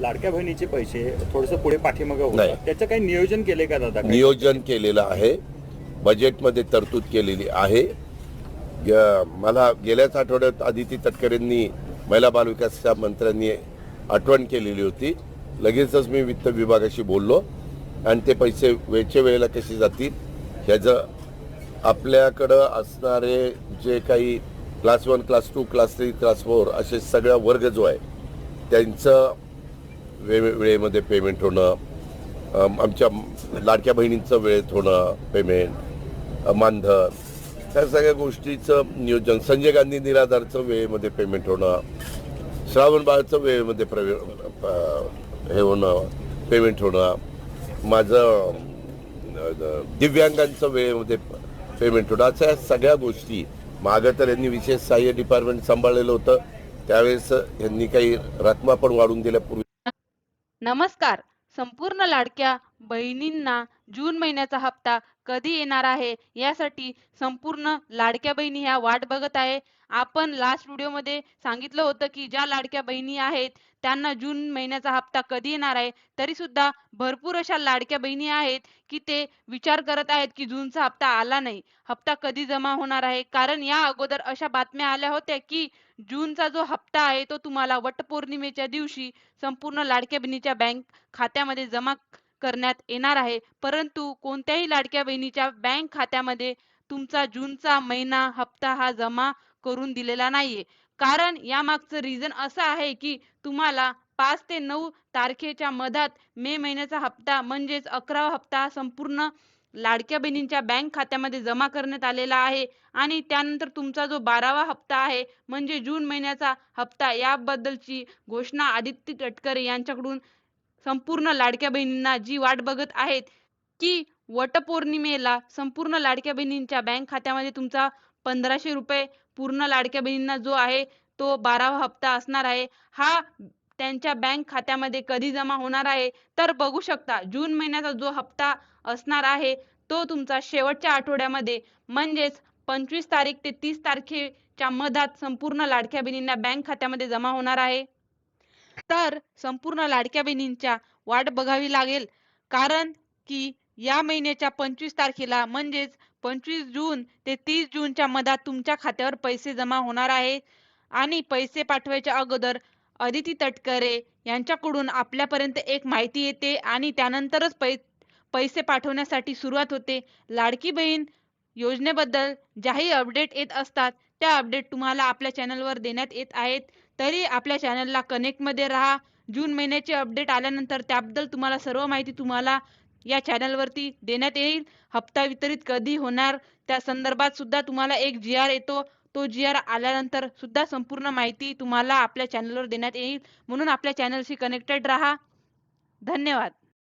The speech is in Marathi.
लाडक्या बहिणीचे पैसे थोडस पुढे पाठीमागं नाही. होतं त्याचं काही नियोजन केले का दादा? नियोजन केलेलं आहे. बजेटमध्ये तरतूद केलेली आहे. मला गेल्याच आठवड्यात आदिती तटकरेंनी महिला बालविकासच्या मंत्र्यांनी आठवण केलेली होती. लगेचच मी वित्त विभागाशी बोललो. आणि ते पैसे वेळच्या वेळेला कसे जातील ह्याचं आपल्याकडं असणारे जे काही class one class two class three class four असे सगळा वर्ग जो आहे त्यांचं वे वेळेमध्ये पेमेंट होणं आमच्या लाडक्या बहिणींचं वेळेत होणं पेमेंट मानधन त्या सगळ्या गोष्टीचं नियोजन संजय गांधी निराधारचं वेळेमध्ये पेमेंट होणं श्रावण बाळचं वेळेमध्ये प्रवे हे होणं पेमेंट होणं माझं दिव्यांगांचं वेळेमध्ये पेमेंट होणं अशा सगळ्या गोष्टी. मागं तर यांनी विशेष सहाय्य डिपार्टमेंट सांभाळलेलं होतं. त्यावेळेस यांनी काही रकमा पण वाढून दिल्या. पूर्वी नमस्कार. संपूर्ण लाडक्या बहिणींना जून महिन्याचा हप्ता कधी येणार आहे यासाठी संपूर्ण लाडक्या बहिणी ह्या वाट बघत आहे. आपण लास्ट व्हिडिओमध्ये सांगितलं होतं की ज्या लाडक्या बहिणी आहेत त्यांना जून महिन्याचा हप्ता कधी येणार आहे? तरी सुद्धा भरपूर अशा लाडक्या बहिणी आहेत की ते विचार करत आहेत की जूनचा हप्ता आला नाही. हप्ता कधी जमा होणार आहे? कारण या अगोदर अशा बातम्या आल्या होत्या की जूनचा जो हप्ता आहे तो तुम्हाला वटपौर्णिमेच्या दिवशी संपूर्ण लाडक्या बहिणीच्या बँक खात्यामध्ये जमा करण्यात येणार आहे. परंतु कोणत्याही लाडक्या बहिणीच्या बँक खात्यामध्ये तुमचा जूनचा महिना हप्ता हा जमा करून दिलेला नाहीये. कारण यामागचं रिझन असं आहे की तुम्हाला पाच ते नऊ तारखेच्या मधात मे महिन्याचा हप्ता म्हणजेच अकरावा हप्ता संपूर्ण लाडक्या बहिणींच्या बँक खात्यामध्ये जमा करण्यात आलेला आहे. आणि त्यानंतर तुमचा जो बारावा हप्ता आहे म्हणजे जून महिन्याचा हप्ता याबद्दलची घोषणा आदित्य तटकरे यांच्याकडून संपूर्ण लाडक्या बहिणींना जी वाट बघत आहेत की वटपौर्णिमेला संपूर्ण लाडक्या बहिणींच्या बँक खात्यामध्ये तुमचा पंधराशे रुपये पूर्ण लाडक्या बहिणींना जो आहे तो बारावा हप्ता असणार आहे. हा त्यांच्या बँक खात्यामध्ये कधी जमा होणार आहे? तर बघू शकता जून महिन्याचा जो हप्ता असणार आहे तो तुमचा शेवटच्या आठवड्यामध्ये म्हणजेच पंचवीस तारीख ते तीस तारखेच्या मधात संपूर्ण लाडक्या बहिणींना बँक खात्यामध्ये जमा होणार आहे. तर संपूर्ण लाडक्या बहिणींच्या वाट बघावी लागेल. कारण की या महिन्याच्या पंचवीस तारखेला म्हणजेच पंचवीस जून ते तीस जूनच्या मधात तुमच्या खात्यावर पैसे जमा होणार आहे. आणि पैसे पाठवायच्या अगोदर अदिती तटकरे यांच्याकडून आपल्यापर्यंत एक माहिती येते आणि त्यानंतरच पै पैसे पाठवण्यासाठी सुरुवात होते. लाडकी बहीण योजनेबद्दल ज्याही अपडेट येत असतात त्या अपडेट तुम्हाला आपल्या चॅनलवर देण्यात येत आहेत. तरी आपल्या चॅनलला कनेक्टमध्ये राहा. जून महिन्याचे अपडेट आल्यानंतर त्याबद्दल तुम्हाला सर्व माहिती तुम्हाला या चॅनलवरती देण्यात येईल. हप्ता वितरित कधी होणार? त्या संदर्भात सुद्धा तुम्हाला एक जी आर येतो. तो जी आर आल्यानंतर सुद्धा संपूर्ण माहिती तुम्हाला आपल्या चॅनलवर देण्यात येईल. म्हणून आपल्या चॅनलशी कनेक्टेड राहा. धन्यवाद.